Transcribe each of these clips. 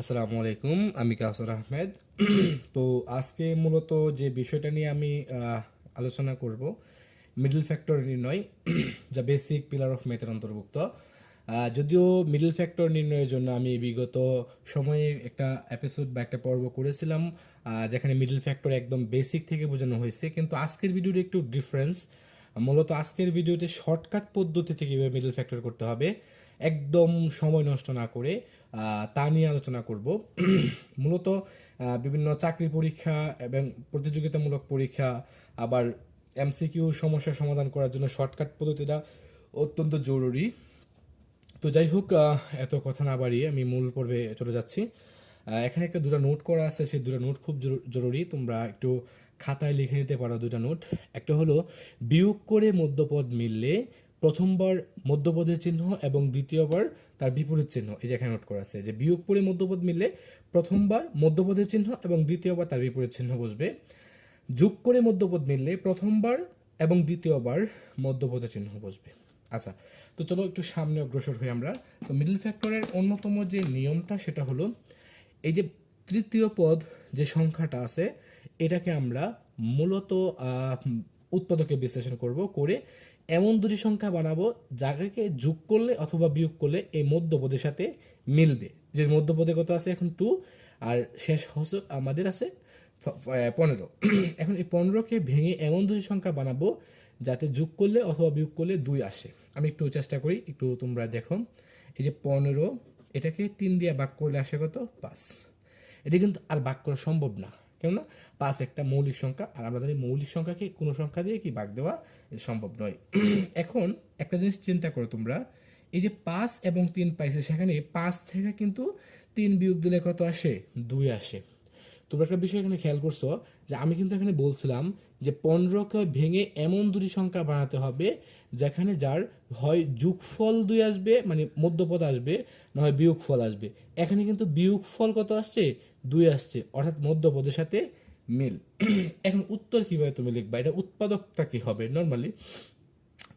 আসসালামু আলাইকুম, আমি কাউসার আহমেদ। তো আজকে মূলত যে বিষয়টা নিয়ে আমি আলোচনা করব মিডল ফ্যাক্টর নির্ণয়, যা বেসিক পিলার অফ ম্যাথের অন্তর্ভুক্ত। যদিও মিডল ফ্যাক্টর নির্ণয়ের জন্য আমি বিগত সময়ে একটা এপিসোড বা একটা পর্ব করেছিলাম যেখানে মিডল ফ্যাক্টর একদম বেসিক থেকে বোঝানো হয়েছে, কিন্তু আজকের ভিডিওটা একটু ডিফারেন্স মূলত আজকের ভিডিওতে শর্টকাট পদ্ধতিতে কীভাবে মিডল ফ্যাক্টর করতে হবে একদম সময় নষ্ট না করে তা নিয়ে আলোচনা করব। মূলত বিভিন্ন চাকরি পরীক্ষা এবং প্রতিযোগিতামূলক পরীক্ষা, আবার এমসিকিউ সমস্যার সমাধান করার জন্য শর্টকাট পদ্ধতিটা অত্যন্ত জরুরি। তো যাই হোক এত কথা না বাড়িয়ে আমি মূল পর্বে চলে যাচ্ছি। এখানে একটা দুটো নোট করা আছে, সেই দুটো নোট খুব জরু- জরুরি। তোমরা একটু খাতায় লিখে নিতে পারো দুটা নোট। একটা হলো, বিয়োগ করে মধ্যপদ মিললে প্রথমবার মধ্যপদের চিহ্ন এবং দ্বিতীয়বার তার বিপরীত চিহ্ন, এই যে এখানে নোট করা আছে, যে বিয়োগ করে মধ্যপদ মিললে প্রথমবার মধ্যপদের চিহ্ন এবং দ্বিতীয়বার তার বিপরীত চিহ্ন বসবে। যোগ করে মধ্যপদ মিললে প্রথমবার এবং দ্বিতীয়বার মধ্যপদের চিহ্ন বসবে। আচ্ছা তো চলো একটু সামনে অগ্রসর হই আমরা। তো মিডল ফ্যাক্টরের অন্যতম যে নিয়মটা সেটা হলো, এই যে তৃতীয় পদ যে সংখ্যাটা আছে, এটাকে আমরা মূলত উৎপাদকে বিশ্লেষণ করব করে এমন দুটি সংখ্যা বানাবো যাকে যোগ করলে অথবা বিয়োগ করলে এই মধ্যপদের সাথে মিলবে। যে মধ্যপদে কত আছে? এখন টু আর শেষ হস আমাদের আছে পনেরো। এখন এই পনেরোকে ভেঙে এমন দুটি সংখ্যা বানাবো যাতে যোগ করলে অথবা বিয়োগ করলে দুই আসে। আমি একটু চেষ্টা করি, একটু তোমরা দেখো। এই যে পনেরো, এটাকে তিন দিয়ে ভাগ করলে আসে কত? পাঁচ। এটা কিন্তু আর ভাগ করা সম্ভব না। কেননা পাঁচ একটা মৌলিক সংখ্যা, আর আমাদের এই মৌলিক সংখ্যাকে কোনো সংখ্যা দিয়ে কি ভাগ দেওয়া সম্ভব নয়। এখন একটা জিনিস চিন্তা করো তোমরা, এই যে পাঁচ এবং তিন পাইছে, সেখানে পাঁচ থেকে কিন্তু তিন বিয়োগ দিলে কত আসে? দুই আসে। তোমরা একটা বিষয় এখানে খেয়াল করছ যে আমি কিন্তু এখানে বলছিলাম যে পনেরোকে ভেঙে এমন দুটি সংখ্যা বানাতে হবে, যেখানে যার হয় যুগফল দুই আসবে মানে মধ্যপদ আসবে, না হয় বিয়োগফল আসবে। এখানে কিন্তু বিয়োগফল কত আসছে? দুই আসছে, অর্থাৎ মধ্যপদের সাথে মিল। এখন উত্তর কীভাবে তুমি লিখবা? এটা উৎপাদকটা কী হবে? নর্মালি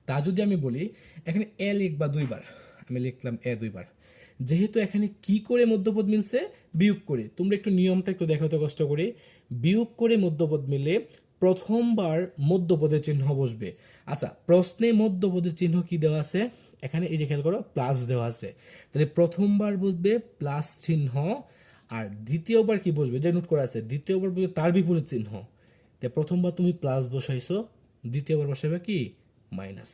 তা যদি আমি বলি, এখানে এ লিখবা দুইবার। আমি লিখলাম এ দুইবার। যেহেতু এখানে কি করে মধ্যপদ মিলছে? বিয়োগ করে। তোমরা একটু নিয়মটা একটু দেখাতে কষ্ট করে। বিয়োগ করে মধ্যপদ মিলে প্রথমবার মধ্যপদের চিহ্ন বসবে। আচ্ছা প্রশ্নে মধ্যপদের চিহ্ন কি দেওয়া আছে? এখানে এই যে খেয়াল করো প্লাস দেওয়া আছে। তাহলে প্রথমবার বসবে প্লাস চিহ্ন, আর দ্বিতীয়বার কি বসবে? যে নোট করা আছে, দ্বিতীয়বার বসবে তার বিপরীত চিহ্ন। তাই প্রথমবার তুমি প্লাস বসাইছো, দ্বিতীয়বার বসাবে কি? মাইনাস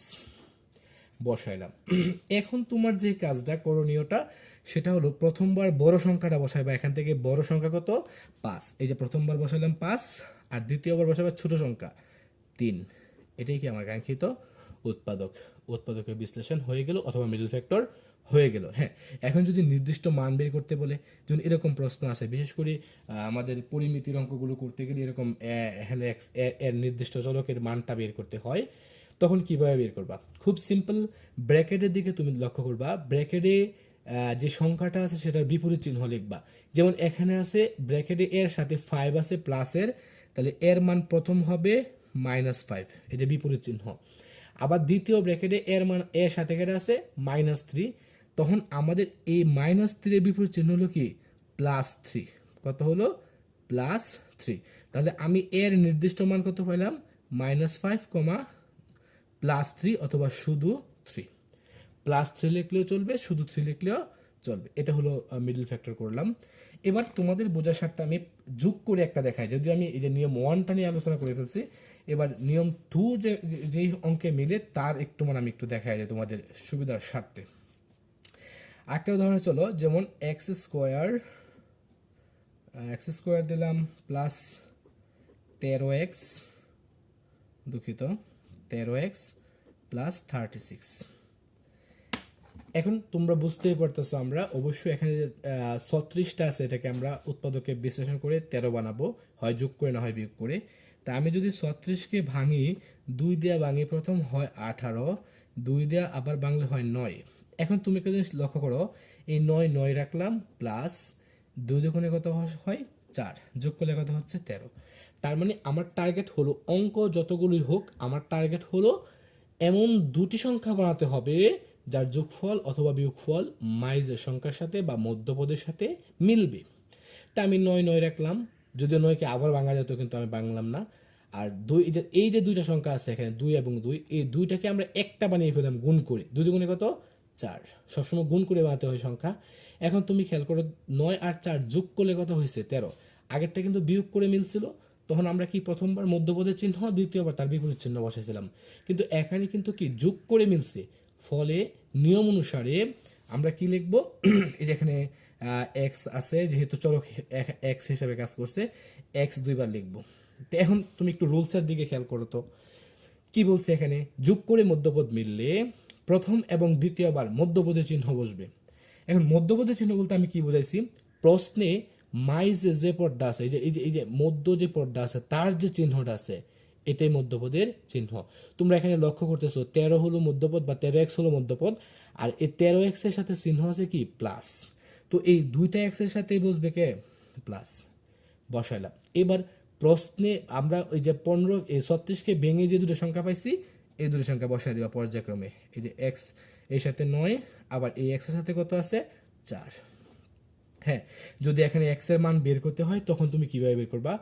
বসাইলাম। এখন তোমার যে কাজটা করণীয়টা, সেটা হলো প্রথমবার বড় সংখ্যাটা বসাইবা। এখান থেকে বড় সংখ্যা কত? পাঁচ। এই যে প্রথমবার বসাইলাম পাঁচ আর দ্বিতীয় দ্বিতীয়বার বসাইবা ছোট সংখ্যা তিন। এটাই কি আমার কাঙ্ক্ষিত উৎপাদক? উৎপাদকের বিশ্লেষণ হয়ে গেল অথবা মিডল ফ্যাক্টর হয়ে গেল। হ্যাঁ এখন যদি নির্দিষ্ট মান বের করতে বলে, যেমন এরকম প্রশ্ন আসে, বিশেষ করে আমাদের পরিমিতির অঙ্কগুলো করতে গেলে এরকম এক্সের নির্দিষ্ট চলকের মানটা বের করতে হয়, তখন কীভাবে বের করবা? খুব সিম্পল ব্র্যাকেটের দিকে তুমি লক্ষ্য করবা। ব্র্যাকেটে যে সংখ্যাটা আছে সেটার বিপরীত চিহ্ন লিখবা। যেমন এখানে আছে ব্র্যাকেটে এর সাথে ফাইভ আছে প্লাসের তাহলে এর মান প্রথম হবে মাইনাস ফাইভ এটা বিপরীত চিহ্ন। আবার দ্বিতীয় ব্র্যাকেটে এর মান এর সাথে কেটে আছে মাইনাস থ্রি তখন আমাদের এই মাইনাস থ্রির বিপরীত চিহ্ন হলো কি? প্লাস থ্রি কত হলো? প্লাস থ্রি তাহলে আমি এর নির্দিষ্ট মান কত পাইলাম? মাইনাস ফাইভ কমা প্লাস থ্রি অথবা শুধু থ্রি প্লাস থ্রি লিখলেও চলবে, শুধু থ্রি লিখলেও চলবে। এটা হলো মিডল ফ্যাক্টর করলাম। এবার তোমাদের বোঝার স্বার্থে আমি যোগ করে একটা দেখাই যদি আমি এই যে নিয়ম ওয়ানটা নিয়ে আলোচনা করে ফেলছি, এবার নিয়ম টু যে, যে- যেই অঙ্কে মিলে তার একটু মানে আমি একটু দেখাই যে তোমাদের সুবিধার স্বার্থে। একটা উদাহরণ চলো যেমন এক্স স্কোয়ার এক্স স্কোয়ার দিলাম প্লাস তেরো এক্স দুঃখিত, তেরো এক্স প্লাস থার্টি সিক্স এখন তোমরা বুঝতেই পারতেছো আমরা অবশ্যই এখানে যে ছত্রিশটা আছে এটাকে আমরা উৎপাদকে বিশ্লেষণ করে তেরো বানাবো, হয় যোগ করে না হয় বিয়োগ করে। তা আমি যদি ছত্রিশকে ভাঙি, দুই দেয়া ভাঙি, প্রথম হয় আঠারো, দুই দেয়া আবার বাংলা হয় নয়। এখন তুমি একটা জিনিস লক্ষ্য করো, এই নয় নয় রাখলাম প্লাস দুই দুগুণে কত হয় চার, যোগ করলে কত হচ্ছে তেরো। তার মানে আমার টার্গেট হলো অঙ্ক যতগুলোই হোক, আমার টার্গেট হলো এমন দুটি সংখ্যা বানাতে হবে যার যোগফল অথবা বিয়োগফল মাইজের সংখ্যার সাথে বা মধ্যপদের সাথে মিলবে। তা আমি নয় নয় রাখলাম। যদিও নয়কে আবার ভাঙা যেত, কিন্তু আমি বাংলাম না। আর দুই এই যে দুইটা সংখ্যা আছে এখানে, দুই এবং দুই, এই দুইটাকে আমরা একটা বানিয়ে ফেললাম গুণ করে। দুই দুগুণে কত? চার। সবসময় গুণ করে বানাতে হয় সংখ্যা। এখন তুমি খেয়াল করো, নয় আর চার যোগ করলে কত হয়েছে? তেরো। আগেরটা কিন্তু বিয়োগ করে মিলছিল। তখন আমরা কি প্রথমবার মধ্যপদের চিহ্ন, দ্বিতীয়বার তার বিপরীত চিহ্ন বসাইছিলাম। কিন্তু এখানে কিন্তু কি যোগ করে মিলছে? ফলে নিয়ম অনুসারে আমরা কি লিখব? এই যে এখানে এক্স আছে, যেহেতু চলক এক্স হিসাবে কাজ করছে এক্স দুইবার লিখব। তো এখন তুমি একটু রুলসের দিকে খেয়াল করো তো। কি বলছে এখানে? যোগ করে মধ্যপদ মিললে প্রথম এবং দ্বিতীয়বার মধ্যপদের চিহ্ন বসবে। এখন মধ্যপদের চিহ্ন বলতে আমি কি বুঝাইছি? প্রশ্নে মাইজে যে পর্দা আছে, এই যে এই যে এই যে মধ্য যে পর্দা আছে, তার যে চিহ্নটা আছে এটাই মধ্যপদের চিহ্ন। তোমরা এখানে লক্ষ্য করতেছো, তেরো হলো মধ্যপদ বা তেরো এক্স হলো মধ্যপদ, আর এই তেরো এক্সের সাথে চিহ্ন আছে কি? প্লাস তো এই দুইটা এক্সের সাথে বসবে কে? প্লাস বসাইলাম। এবার প্রশ্নে আমরা ওই যে পনেরো, এই ছত্রিশকে ভেঙে যে দুটো সংখ্যা পাইছি, এই দুটো সংখ্যা বসাই দেবা পর্যায়ক্রমে। এই যে এক্সের সাথে নয়, আবার এই এক্সের সাথে কত আছে? চার। হ্যাঁ যদি এখানে এক্সের মান বের করতে হয়, তখন তুমি কীভাবে বের করবা?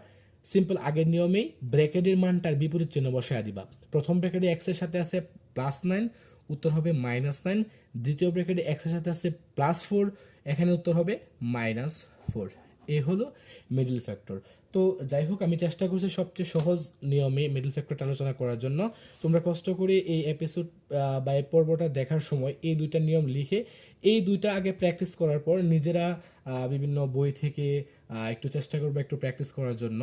সিম্পল আগের নিয়মেই ব্র্যাকেটের মানটার বিপরীত চিহ্ন বসায় দিবা। প্রথম ব্র্যাকেটে এক্সের সাথে আছে প্লাস নাইন উত্তর হবে মাইনাস নাইন দ্বিতীয় ব্র্যাকেটে এক্সের সাথে আছে প্লাস ফোর এখানে উত্তর হবে মাইনাস ফোর এ হলো মিডল ফ্যাক্টর তো যাই হোক আমি চেষ্টা করছি সবচেয়ে সহজ নিয়মে মিডল ফ্যাক্টরটা আলোচনা করার জন্য। তোমরা কষ্ট করে এই এপিসোড বা এই পর্বটা দেখার সময় এই দুইটা নিয়ম লিখে, এই দুইটা আগে প্র্যাকটিস করার পর নিজেরা বিভিন্ন বই থেকে একটু চেষ্টা করবে একটু প্র্যাকটিস করার জন্য।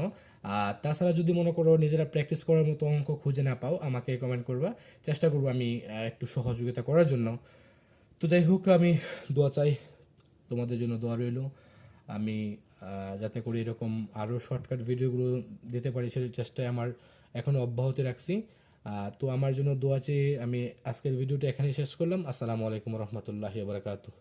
তাছাড়া যদি মনে করো নিজেরা প্র্যাকটিস করার মতো অঙ্ক খুঁজে না পাও, আমাকে কমেন্ট করবা। চেষ্টা করব আমি একটু সহযোগিতা করার জন্য। তো যাই হোক আমি দোয়া চাই তোমাদের জন্য দোয়া রইল। আমি যাতে করে এরকম আরও শর্টকাট ভিডিওগুলো দিতে পারি, সেই চেষ্টায় আমার এখনও অব্যাহত রাখছি। তো আমার জন্য দোয়া চেয়ে আমি আজকের ভিডিওটা এখানেই শেষ করলাম। আসসালামু আলাইকুম রহমতুল্লাহি বারকাতুহ।